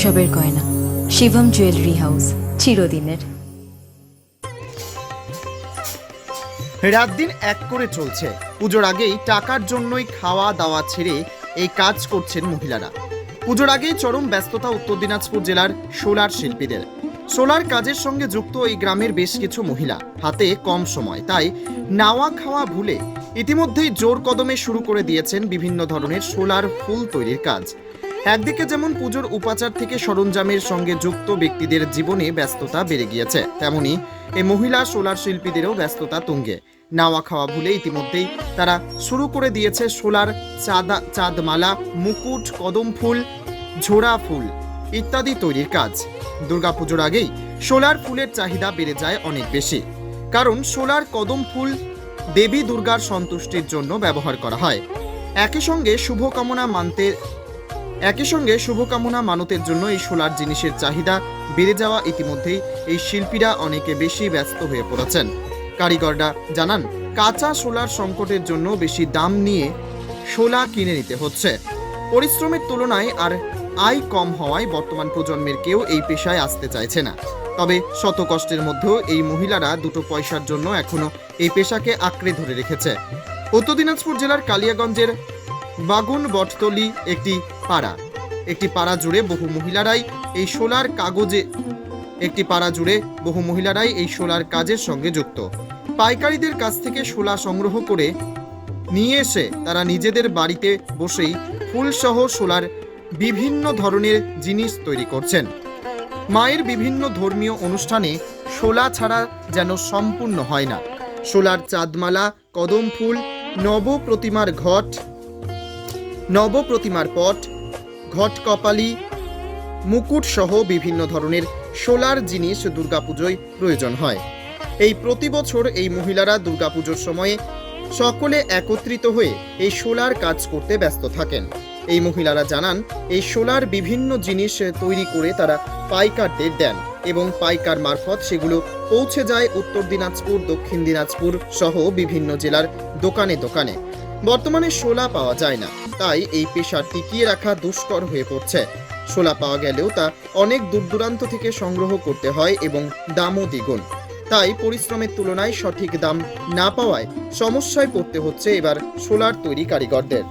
উৎসবের গয়না। Shivam jewellery house চিরদিনের। রাত দিন এক করে চলছে। পুজোর আগেই টাকার জন্যই খাওয়া দাওয়া ছেড়ে এই কাজ করছেন মহিলারা। পুজোর আগেই চরম ব্যস্ততা উত্তর দিনাজপুর জেলার সোলার শিল্পীদের। সোলার কাজের সঙ্গে যুক্ত এই গ্রামের বেশ কিছু মহিলা। হাতে কম সময়, তাই নাওয়া খাওয়া ভুলে ইতিমধ্যেই জোর কদমে শুরু করে দিয়েছেন বিভিন্ন ধরনের সোলার ফুল তৈরির কাজ। একদিকে যেমন পুজোর উপাচার থেকে সরঞ্জামের সঙ্গে যুক্ত ব্যক্তিদের জীবনে ব্যস্ততা বেড়ে গিয়েছে, তেমনি এই মহিলা সোলার শিল্পীদেরও ব্যস্ততা তুঙ্গে। নাওয়া খাওয়া ভুলে ইতিমধ্যেই তারা শুরু করে দিয়েছে সোলার চাঁদা, চাঁদমালা, মুকুট, কদম ফুল, ঝোড়া ফুল ইত্যাদি তৈরির কাজ। দুর্গাপুজোর আগেই সোলার ফুলের চাহিদা বেড়ে যায় অনেক বেশি। কারণ সোলার কদম ফুল দেবী দুর্গার সন্তুষ্টির জন্য ব্যবহার করা হয়। একই সঙ্গে শুভকামনা মানতে একই সঙ্গে শুভকামনা মানতের জন্য এই সোলার জিনিসের চাহিদা বেড়ে যাওয়া ইতিমধ্যেই এই শিল্পীরা অনেকে বেশি ব্যস্ত হয়ে পড়েছেন। কারিগররা জানান, কাঁচা সোলার সংকটের জন্য বেশি দাম নিয়ে শোলা কিনে নিতে হচ্ছে। পরিশ্রমের তুলনায় আর আয় কম হওয়ায় বর্তমান প্রজন্মের কেউ এই পেশায় আসতে চাইছে না। তবে শত কষ্টের মধ্যেও এই মহিলারা দুটো পয়সার জন্য এখনও এই পেশাকে আঁকড়ে ধরে রেখেছে। উত্তর দিনাজপুর জেলার কালিয়াগঞ্জের বাগুন বটতলি একটি পাড়া। একটি পাড়া জুড়ে বহু মহিলারাই এই সোলার কাগজে একটি পাড়া জুড়ে বহু মহিলারাই এই সোলার কাজের সঙ্গে যুক্ত। পাইকারিদের কাছ থেকে শোলা সংগ্রহ করে নিয়ে এসে তারা নিজেদের বাড়িতে বসেই ফুলসহ সোলার বিভিন্ন ধরনের জিনিস তৈরি করছেন। মায়ের বিভিন্ন ধর্মীয় অনুষ্ঠানে শোলা ছাড়া যেন সম্পূর্ণ হয় না। শোলার চাঁদমালা কদম ফুল নব প্রতিমার ঘট নব প্রতিমার পট ঘট কপালি, মুকুট সহ বিভিন্ন ধরনের সোলার জিনিস দুর্গাপুজোয় প্রয়োজন হয়। এই প্রতি বছর এই মহিলারা দুর্গাপুজোর সময়ে সকলে একত্রিত হয়ে এই সোলার কাজ করতে ব্যস্ত থাকেন। এই মহিলারা জানান, এই সোলার বিভিন্ন জিনিস তৈরি করে তারা পাইকারদের দেন এবং পাইকার মারফত সেগুলো পৌঁছে যায় উত্তর দিনাজপুর, দক্ষিণ দিনাজপুর সহ বিভিন্ন জেলার দোকানে দোকানে। বর্তমানে শোলা পাওয়া যায় না। তাই এই পেশা টিকিয়ে রাখা দুষ্কর হয়ে পড়ছে। শোলা পাওয়া গেলেও তা অনেক দূর দূরান্ত থেকে সংগ্রহ করতে হয় এবং দামও দ্বিগুণ। তাই পরিশ্রমের তুলনায় সঠিক দাম না পাওয়ায় সমস্যায় পড়তে হচ্ছে এবার শোলার তৈরি কারিগরদের।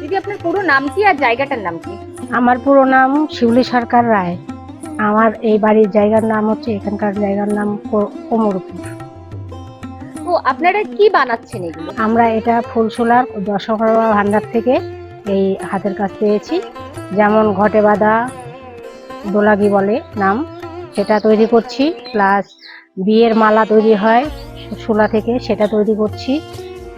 দিদি আপনার পুরো নাম কি আর জায়গাটার নাম কি? আমার পুরো নাম শিউলি সরকার রায়। আমার এই বাড়ির জায়গার নাম হচ্ছে এখানকার জায়গার নাম কোমরপুর। তো আপনারা কি বানাচ্ছেন এগুলো? আমরা এটা ফুলসোলার দশকর্মা ভান্ডার থেকে এই হাতের কাজ পেয়েছি। যেমন ঘটে বাঁধা দোলাগি বলে নাম। সেটা তৈরি করছি প্লাস বিয়ের মালা তৈরি হয় শোলা থেকে সেটা তৈরি করছি।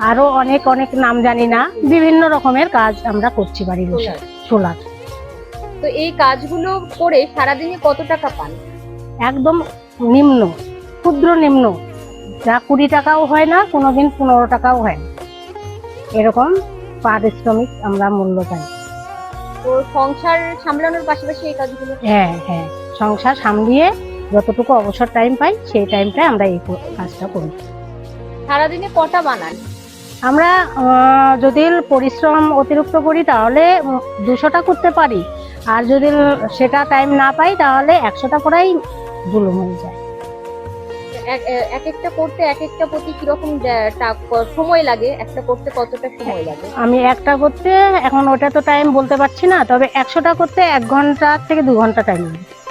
আরও অনেক অনেক নাম জানি না বিভিন্ন রকমের কাজ আমরা করছি বাড়ির বসে সোলার তো এই কাজগুলো করে সারাদিনে কত টাকা পান? একদম নিম্ন ক্ষুদ্র নিম্ন। যা কুড়ি টাকাও হয় না কোনোদিন পনেরো টাকাও হয় না। এরকম পারিশ্রমিক আমরা মূল্য পাই। তো সংসার সামলানোর পাশাপাশি এই কাজগুলো হ্যাঁ হ্যাঁ। সংসার সামলিয়ে যতটুকু অবসর টাইম পাই সেই টাইমটায় আমরা এই কাজটা করি। সারাদিনে কটা বানান? আমরা যদি পরিশ্রম অতিরিক্ত করি তাহলে দুশোটা করতে পারি। আর যদি সেটা টাইম না পাই তাহলে একশোটা করাই জুলুম হয়ে যায়। এক- এক একটা করতে এক একটা প্রতি কীরকম সময় লাগে? একটা করতে কতটা সময় লাগে? আমি একটা করতে এখন ওটা তো টাইম বলতে পারছি না তবে একশোটা করতে এক ঘণ্টা থেকে দু ঘণ্টা টাইম লাগে।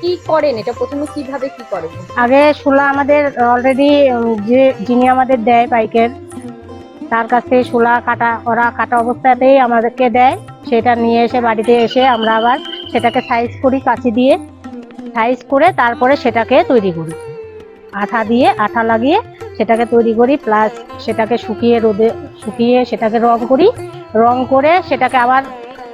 কি করেন? এটা প্রথমে কীভাবে কি করেন? আগে শোলা আমাদের অলরেডি যে যিনি আমাদের দেয় পাইকের তার কাছ থেকে শোলা কাটা ওরা কাটা অবস্থাতেই আমাদেরকে দেয়। সেটা নিয়ে এসে বাড়িতে এসে আমরা আবার সেটাকে সাইজ করি কাঁচি দিয়ে। সাইজ করে তারপরে সেটাকে তৈরি করি। আঠা দিয়ে আঠা লাগিয়ে সেটাকে তৈরি করি প্লাস সেটাকে শুকিয়ে রোদে শুকিয়ে সেটাকে রং করি। রং করে সেটাকে আবার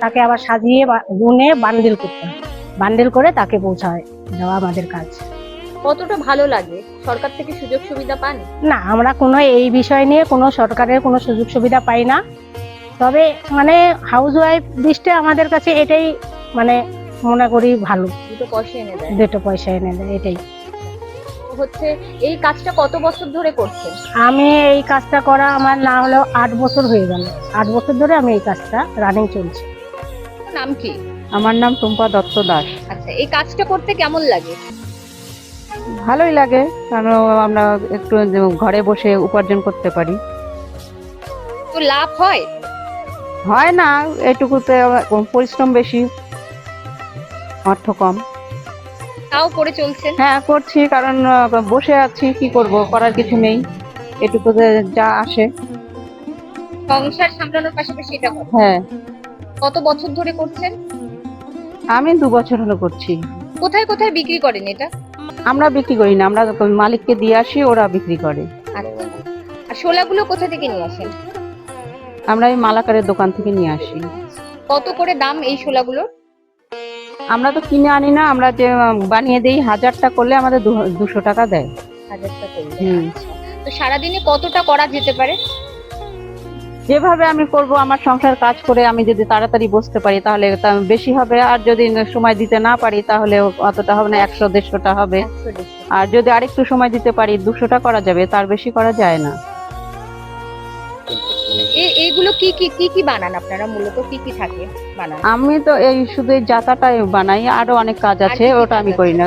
তাকে আবার সাজিয়ে গুনে বান্ডিল করতে হয়। বান্ডিল করে তাকে পৌঁছায় দেওয়া আমাদের কাজ। কতটা ভালো লাগে? সরকার থেকে সুযোগ সুবিধা পান? না আমরা কোনো এই বিষয় নিয়ে কোনো সরকারের কোনো সুযোগ সুবিধা পাই না। তবে মানে হাউস ওয়াইফ দৃষ্টে আমাদের কাছে এটাই মানে মনে করি ভালো। দুটো পয়সা এনে দেয়। দুটো পয়সা এনে দেয় এটাই। হচ্ছে এই কাজটা কত বছর ধরে করছেন? আমি এই কাজটা করা আমার না হলেও আট বছর হয়ে গেল। আট বছর ধরে আমি এই কাজটা রানিং চলছে। নাম কি? আমার নাম টুম্পা দত্ত দাস। আচ্ছা এই কাজটা করতে কেমন লাগে? ভালোই লাগে কারণ আমরা একটু ঘরে বসে উপার্জন করতে পারি। তো লাভ হয়? হয় না এটুকুতে পরিশ্রম বেশি অর্থ কম। তাও করে চলছেন হ্যাঁ করছি কারণ বসে আছি কি করব করার কিছু নেই। এটুকু যা আসে। সংসার সামলানোর পাশাপাশি এটা হ্যাঁ। কত বছর ধরে করছেন? আমি দু বছর হলো করছি। কোথায় কোথায় বিক্রি করেন এটা? আমরা বিক্রি করি না আমরা মালিককে দিয়ে আসি ওরা বিক্রি করে। আচ্ছা। আর শোলাগুলো কোথা থেকে নিয়ে আসেন? আমরা এই মালাকারের দোকান থেকে নিয়ে আসি। কত করে দাম এই শোলাগুলোর? আমরা তো কিনে আনি না আমরা যে বানিয়ে দেই হাজারটা করলে আমাদের দুশো টাকা দেয়। হাজারটা করলে হুম। আচ্ছা। তো সারাদিনে কতটা করা যেতে পারে? যেভাবে আমি করব আমার সংসার কাজ করে আমি যদি তাড়াতাড়ি বসতে পারি তাহলে বেশি হবে। আর যদি সময় দিতে না পারি তাহলে অতটা হবে না একশো দেড়শোটা হবে। আর যদি আরেকটু সময় দিতে পারি দুশোটা করা যাবে তার বেশি করা যায় না। এইগুলো কি কি কি কি বানান আপনারা? মূলত কি কি থাকে বানান? আমি তো এই শুধু এই জাতাটাই বানাই আরও অনেক কাজ আছে ওটা আমি করি না।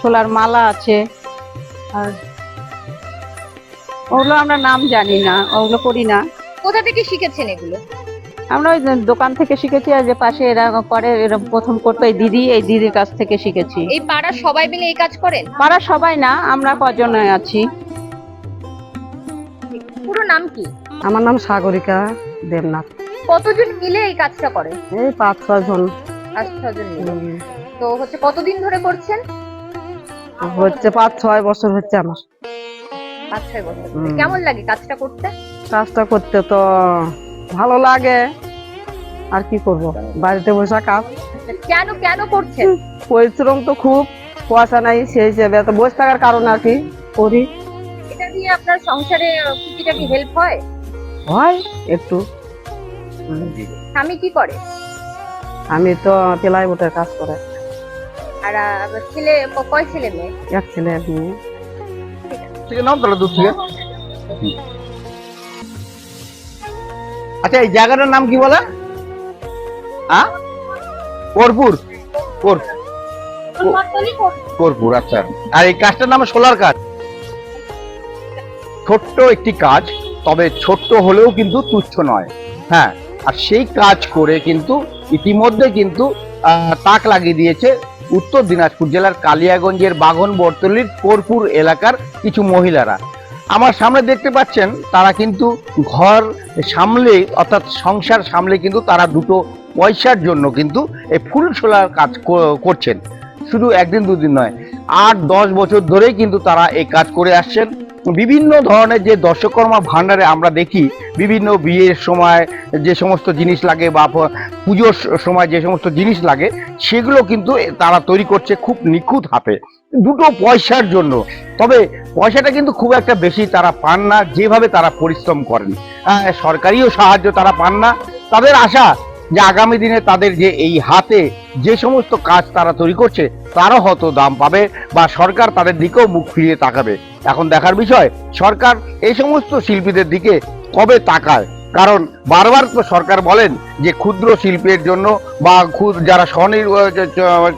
শোলার মালা আছে আর ওগুলো আমরা নাম জানি না ওগুলো করি না। কোথা থেকে শিখেছেন এগুলো? আমরা ওই দোকান থেকে শিখেছি আর যে পাশে এরা করে এরা প্রথম করতো এই দিদি এই দিদির কাছ থেকে শিখেছি। এই পাড়ার সবাই মিলে এই কাজ করেন? পাড়া সবাই না আমরা কজন আছি। পুরো নাম কি? আমার নাম সাগরিকা দেবনাথ। কতজন মিলে এই কাজটা করে? এই পাঁচ জন। ছজন মিলে। তো হচ্ছে কতদিন ধরে করছেন? হচ্ছে পাঁচ ছয় বছর হচ্ছে আমার। পাঁচ ছয় বছর। কেমন লাগে কাজটা করতে? কাজটা করতে তো ভালো লাগে। আর কি করব? বাড়িতে বসে কাজ। কেন কেন করছেন? পরিশ্রম তো খুব পয়সা নাই সেই হিসেবে তো বসে থাকার কারণে আর কি করি। এটা দিয়ে আপনার সংসারে কিছুটা কি হেল্প হয়? হয় একটু স্বামী কি করে? আমি তো পেলাই বোটের কাজ করে। আর ছেলে কয় ছেলে মেয়ে? এক ছেলে এক মেয়ে। থেকে নাও তাহলে দুধ থেকে আচ্ছা এই জায়গাটার নাম কি বলে? হ্যাঁ কর্পুর। কর কর্পুর আচ্ছা। আর এই কাজটার নাম সোলার কাজ। ছোট্ট একটি কাজ। তবে ছোট্ট হলেও কিন্তু তুচ্ছ নয়। হ্যাঁ আর সেই কাজ করে কিন্তু ইতিমধ্যে কিন্তু তাক লাগিয়ে দিয়েছে উত্তর দিনাজপুর জেলার কালিয়াগঞ্জের বাঘন বর্তলির কর্পুর এলাকার কিছু মহিলারা। আমার সামনে দেখতে পাচ্ছেন, তারা কিন্তু ঘর সামলে, অর্থাৎ সংসার সামলে কিন্তু তারা দুটো পয়সার জন্য কিন্তু এই ফুল ছোলার কাজ করছেন। শুধু একদিন দুদিন নয়, আট দশ বছর ধরেই কিন্তু তারা এই কাজ করে আসছেন। বিভিন্ন ধরনের যে দর্শকর্মা ভাণ্ডারে আমরা দেখি, বিভিন্ন বিয়ের সময় যে সমস্ত জিনিস লাগে বা পুজোর সময় যে সমস্ত জিনিস লাগে, সেগুলো কিন্তু তারা তৈরি করছে খুব নিখুঁত হাতে। দুটো পয়সার জন্য। তবে পয়সাটা কিন্তু খুব একটা বেশি তারা পান না, যেভাবে তারা পরিশ্রম করেন। সরকারিও সাহায্য তারা পান না। তাদের আশা যে আগামী দিনে তাদের যে এই হাতে যে সমস্ত কাজ তারা তৈরি করছে, তারও হয়তো দাম পাবে বা সরকার তাদের দিকেও মুখ ফিরিয়ে তাকাবে। এখন দেখার বিষয়, সরকার এই সমস্ত শিল্পীদের দিকে কবে তাকায়? কারণ বারবার তো সরকার বলেন যে ক্ষুদ্র শিল্পের জন্য বা যারা স্বনির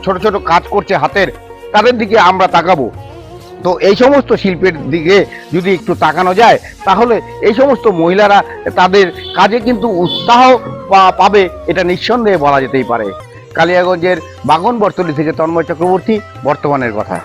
ছোট ছোট কাজ করছে হাতের, তাদের দিকে আমরা তাকাবো। তো এই সমস্ত শিল্পের দিকে যদি একটু তাকানো যায়, তাহলে এই সমস্ত মহিলারা তাদের কাজে কিন্তু উৎসাহ পাবে এটা নিঃসন্দেহে বলা যেতেই পারে। কালিয়াগঞ্জের বাগন বর্তলি থেকে তন্ময় চক্রবর্তী, বর্তমানের কথা।